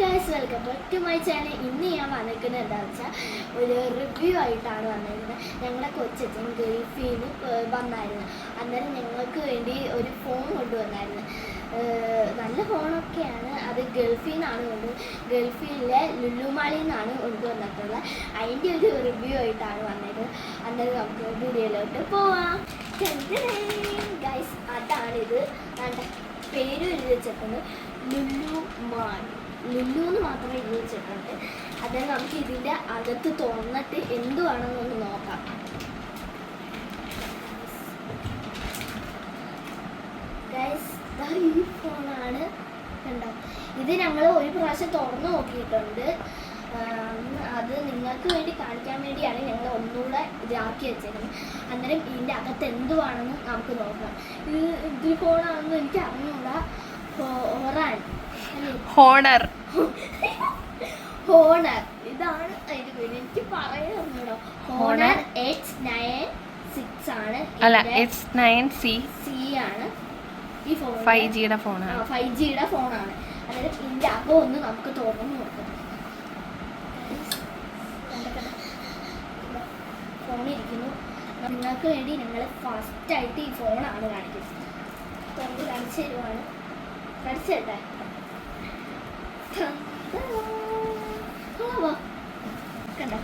Guys welcome back to my channel ഇന്ന് ഞാൻ വന്നിരിക്കുന്നത് എന്താണെന്ന് വെച്ചാൽ ഒരു റിവ്യൂ ആയിട്ടാണ് വന്നിരിക്കുന്നത്. ഞങ്ങളെ കൊച്ചച്ഛൻ ഗൾഫിൽ വന്നായിരുന്നു. അന്നേരം ഞങ്ങൾക്ക് വേണ്ടി ഒരു ഫോൺ കൊണ്ടുവന്നായിരുന്നു. നല്ല ഫോണൊക്കെയാണ് അത് ഗൾഫിൽ നിന്നാണ് കൊണ്ട് ഗൾഫിലെ ലുല്ലുമാളിൽ നിന്നാണ് കൊണ്ടുവന്നിട്ടുള്ളത്. അതിന്റെ ഒരു റിവ്യൂ ആയിട്ടാണ് വന്നത് അന്നേരം നമുക്ക് വീഡിയോയിലോട്ട് പോവാം. ഗൈസ് അതാണിത്. പേര് എഴുതി വെച്ചിട്ടുണ്ട് ലുലു മാൾ ലുലു എന്ന് മാത്രമേ എഴുതി വെച്ചിട്ടുണ്ട് നമുക്ക് ഇതിന്റെ അകത്ത് തുറന്നിട്ട് എന്തുവാണെന്നൊന്ന് നോക്കാം. ഈ ഫോണാണ്. കണ്ടോ? ഇത് ഞങ്ങൾ ഒരു പ്രാവശ്യം തുറന്നു നോക്കിയിട്ടുണ്ട്. അത് നിങ്ങൾക്ക് വേണ്ടി കാണിക്കാൻ വേണ്ടിയാണ് ഞങ്ങൾ ഒന്നുകൂടെ ഇതാക്കി വെച്ചേക്കുന്നത്. അന്നേരം ഇതിന്റെ അകത്ത് എന്തുവാണെന്ന് നമുക്ക് നോക്കാം. ഇത് ഇതിൽ ഫോണാണെന്ന് എനിക്ക് അല്ലേ ഹോണർ. ഹോണർ. ഇതാണ് അതിന്റെ പേര്. എനിക്ക് അറിഞ്ഞൂടോ ഹോണർ എച്ച് നയൻ സിക്സ് ആണ്. അല്ല എച്ച് നയൻ സി. സി ആണ്. ഈ ഫോൺ ഫൈവ് ജിയുടെ ഫോണാണ്. ഫൈവ് ജിയുടെ ഫോണാണ്. അതായത് ഇതിന്റെ അകം ഒന്ന് നമുക്ക് തുറന്നു നോക്കാം. ഫോൺ ഇരിക്കുന്നു. നിങ്ങൾക്ക് വേണ്ടി ഞങ്ങൾ ഫസ്റ്റ് ആയിട്ട് ഈ ഫോണാണ് കാണിക്കുന്നത്. കാണിച്ചു തരുവാണ്. തരട്ടെ കണ്ടോ?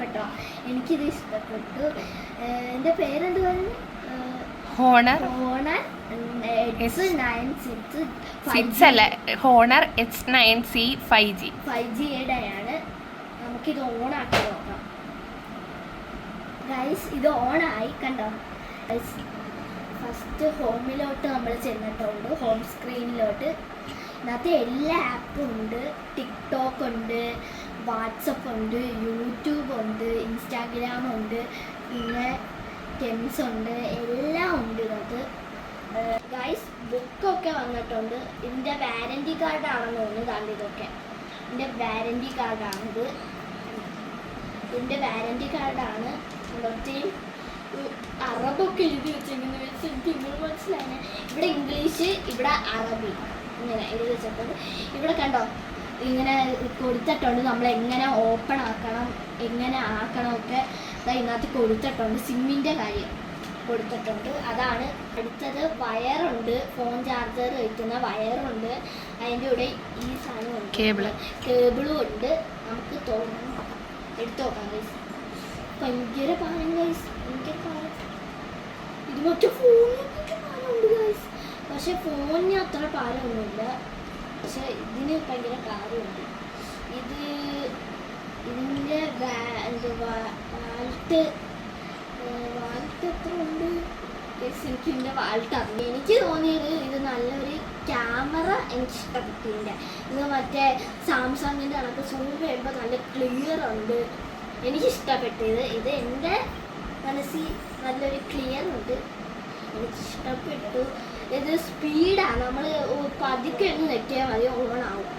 കേട്ടോ എനിക്കിത് ഇഷ്ടപ്പെട്ടു. എന്റെ പറഞ്ഞു ഹോണർ. ഹോണർ. സിക്സ് അല്ല? Honor H nine C five G. Five ജിയുടെ ആണ്. നമുക്കിത് ഓൺ ആക്കി നോക്കാം. ഗൈസ് ഇത് ഓൺ ആയി. കണ്ടോ? ഗൈസ് ഫസ്റ്റ് ഹോമിലോട്ട് നമ്മൾ ചെന്നിട്ടുണ്ട്. ഹോം സ്ക്രീനിലോട്ട്. ഇതിനകത്ത് എല്ലാ ആപ്പും ഉണ്ട് ടിക്ടോക്ക് ഉണ്ട് വാട്സപ്പ് ഉണ്ട് യൂട്യൂബ് ഉണ്ട് ഇൻസ്റ്റാഗ്രാം ഉണ്ട് പിന്നെ ടെംസ് ഉണ്ട് എല്ലാം ഉണ്ട് ഇതിനകത്ത്. ഗൈസ് ബുക്കൊക്കെ വന്നിട്ടുണ്ട്. ഇതിന്റെ വാരന്റി കാർഡാണെന്ന് തോന്നുന്നു. ഇതാണ്ട് ഇതൊക്കെ. ഇതിന്റെ വാരന്റി കാർഡാണിത് ഇതിന്റെ വാരന്റി കാർഡാണ് ഒത്തിരി അറബൊക്കെ എഴുതി വെച്ച് മനസ്സിലായി ഇവിടെ ഇംഗ്ലീഷ് ഇവിടെ അറബി. ഇങ്ങനെ എഴുതി വെച്ചിട്ടുണ്ട് ഇവിടെ കണ്ടോ? ഇങ്ങനെ കൊടുത്തിട്ടുണ്ട്. നമ്മൾ എങ്ങനെ ഓപ്പൺ ആക്കണം എങ്ങനെ ആക്കണം ഒക്കെ ഇതിനകത്ത് കൊടുത്തിട്ടുണ്ട്. സിമ്മിന്റെ കാര്യം കൊടുത്തിട്ടുണ്ട്. അതാണ് അടുത്തത് വയറുണ്ട്. ഫോൺ ചാർജർ വയ്ക്കുന്ന വയറുണ്ട്. അതിന്റെ കൂടെ ഈ സാധനം കേബിൾ കേബിളും ഉണ്ട്. നമുക്ക് തോന്നുന്നു എടുത്തു നോക്കാം ഗൈസ് ഭയങ്കര പാനം ഗൈസ് ഭയങ്കര പാരം ഇത് മറ്റേ ഫോണിനൊക്കെ പാരമുണ്ട് ഗൈസ് പക്ഷെ ഫോണിന് അത്ര പാരമൊന്നുമില്ല പക്ഷെ ഇതിന് ഭയങ്കര കാര്യമുണ്ട് ഇത് ഇതിന്റെ വാൾട്ട് വാൾട്ട് എത്ര ഉണ്ട്? എനിക്ക് ഇതിന്റെ വാൾട്ട് അറിയാം എനിക്ക് തോന്നിയത് ഇത് നല്ലൊരു ക്യാമറ എനിക്ക് ഇഷ്ടപ്പെട്ടു ഇതിന്റെ ഇത് മറ്റേ സാംസങ്ങിന്റെ കണക്ക് സൂം ചെയ്യുമ്പോൾ നല്ല ക്ലിയർ ഉണ്ട്. എനിക്ക് ഇഷ്ടപ്പെട്ടത് ഇത് എന്റെ മനസ്സിൽ നല്ലൊരു ക്ലിയർ ഉണ്ട്. ഇഷ്ടപ്പെട്ടു ഇത് സ്പീഡാണ്. നമ്മൾ പതുക്കെ ഒന്ന് നെറ്റിയാൽ മതി ഓൺ ആവും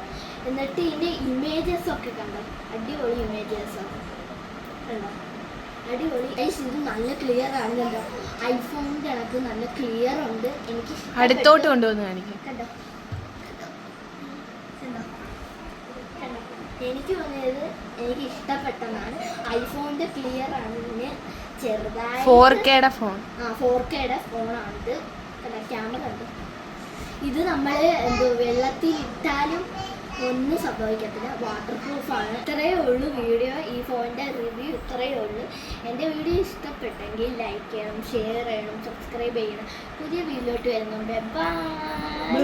എന്നിട്ട് ഇതിന്റെ ഇമേജസ് ഒക്കെ കണ്ടോ? അടിപൊളി ഇമേജസ് കണ്ടോ? അടിപൊളി. ഇത് നല്ല ക്ലിയർ ആണ് കണ്ടോ? ഐഫോണിന്റെ കണക്ക് നല്ല ക്ലിയർ ഉണ്ട്. എനിക്ക്. അടുത്തോട്ട് കൊണ്ടുവന്ന് കാണിക്കും. കണ്ടോ? എനിക്ക് തോന്നിയത് എനിക്ക് ഇഷ്ടപ്പെട്ടതാണ് ഐഫോണിന്റെ ക്ലിയർ ആണ്. ഇതിന് ചെറുതായി ഫോർ കെയുടെ ഫോൺ. ആ ഫോർ കെയുടെ ഫോണാണിത്. കണ്ടോ ക്യാമറ ഉണ്ട് ഇത് നമ്മൾ എന്തോ വെള്ളത്തിൽ ഇട്ടാലും ഒന്നും സംഭവിക്കത്തില്ല. വാട്ടർ പ്രൂഫാണ് ഇത്രയേ ഉള്ളൂ വീഡിയോ. ഈ ഫോണിന്റെ റിവ്യൂ ഇത്രയേ ഉള്ളൂ. എന്റെ വീഡിയോ ഇഷ്ടപ്പെട്ടെങ്കിൽ ലൈക്ക് ചെയ്യണം ഷെയർ ചെയ്യണം സബ്സ്ക്രൈബ് ചെയ്യണം. പുതിയ വീഡിയോട്ട് വരുന്നുണ്ട്. ബൈ